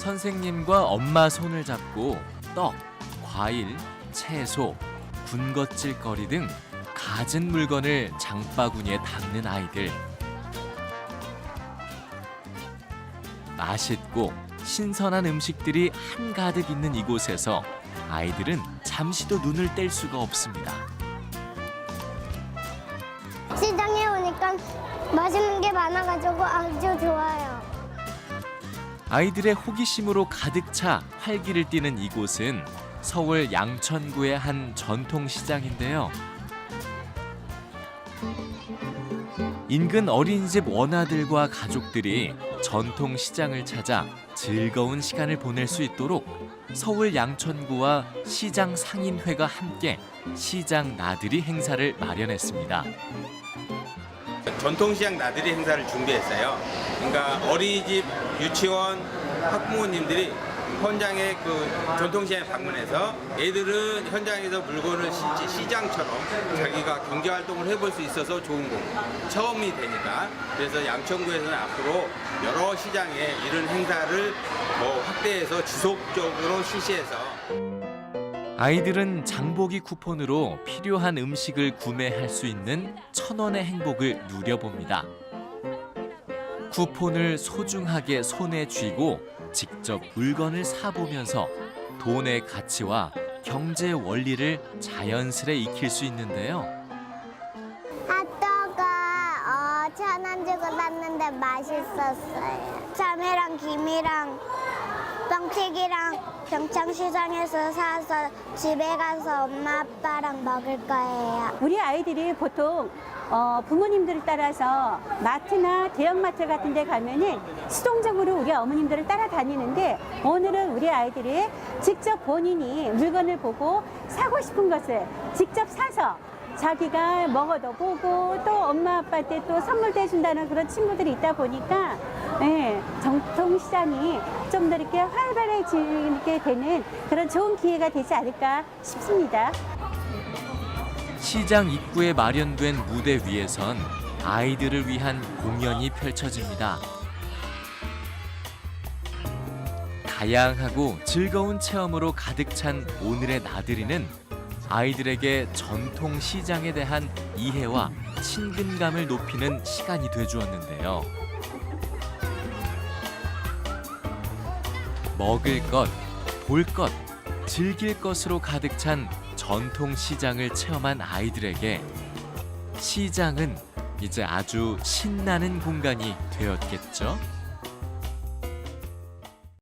선생님과 엄마 손을 잡고 떡, 과일, 채소, 군것질거리 등 갖은 물건을 장바구니에 담는 아이들. 맛있고 신선한 음식들이 한가득 있는 이곳에서 아이들은 잠시도 눈을 뗄 수가 없습니다. 시장에 오니까 맛있는 게 많아가지고 아주. 아이들의 호기심으로 가득 차 활기를 띠는 이곳은 서울 양천구의 한 전통 시장인데요. 인근 어린이집 원아들과 가족들이 전통 시장을 찾아 즐거운 시간을 보낼 수 있도록 서울 양천구와 시장 상인회가 함께 시장 나들이 행사를 마련했습니다. 전통시장 나들이 행사를 준비했어요. 그러니까 어린이집, 유치원, 학부모님들이 현장에 그 전통시장에 방문해서 애들은 현장에서 물건을 실제 시장처럼 자기가 경제 활동을 해볼 수 있어서 좋은 거고 처음이 되니까 그래서 양천구에서는 앞으로 여러 시장에 이런 행사를 더 확대해서 지속적으로 실시해서 아이들은 장보기 쿠폰으로 필요한 음식을 구매할 수 있는 천 원의 행복을 누려봅니다. 쿠폰을 소중하게 손에 쥐고 직접 물건을 사보면서 돈의 가치와 경제 원리를 자연스레 익힐 수 있는데요. 핫도그 어, 천원 주고 샀는데 맛있었어요. 참외랑 김이랑 빵튀기랑 평창시장에서 사서 집에 가서 엄마 아빠랑 먹을 거예요. 우리 아이들이 보통 어, 부모님들을 따라서 마트나 대형마트 같은 데 가면은 수동적으로 우리 어머님들을 따라다니는데 오늘은 우리 아이들이 직접 본인이 물건을 보고 사고 싶은 것을 직접 사서 자기가 먹어도 보고 또 엄마 아빠한테 또 선물도 해준다는 그런 친구들이 있다 보니까 예, 정통 시장이 좀 더 이렇게 활발해지게 되는 그런 좋은 기회가 되지 않을까 싶습니다. 시장 입구에 마련된 무대 위에선 아이들을 위한 공연이 펼쳐집니다. 다양하고 즐거운 체험으로 가득 찬 오늘의 나들이는 아이들에게 전통 시장에 대한 이해와 친근감을 높이는 시간이 되주었는데요. 먹을 것, 볼 것, 즐길 것으로 가득 찬 전통 시장을 체험한 아이들에게 시장은 이제 아주 신나는 공간이 되었겠죠.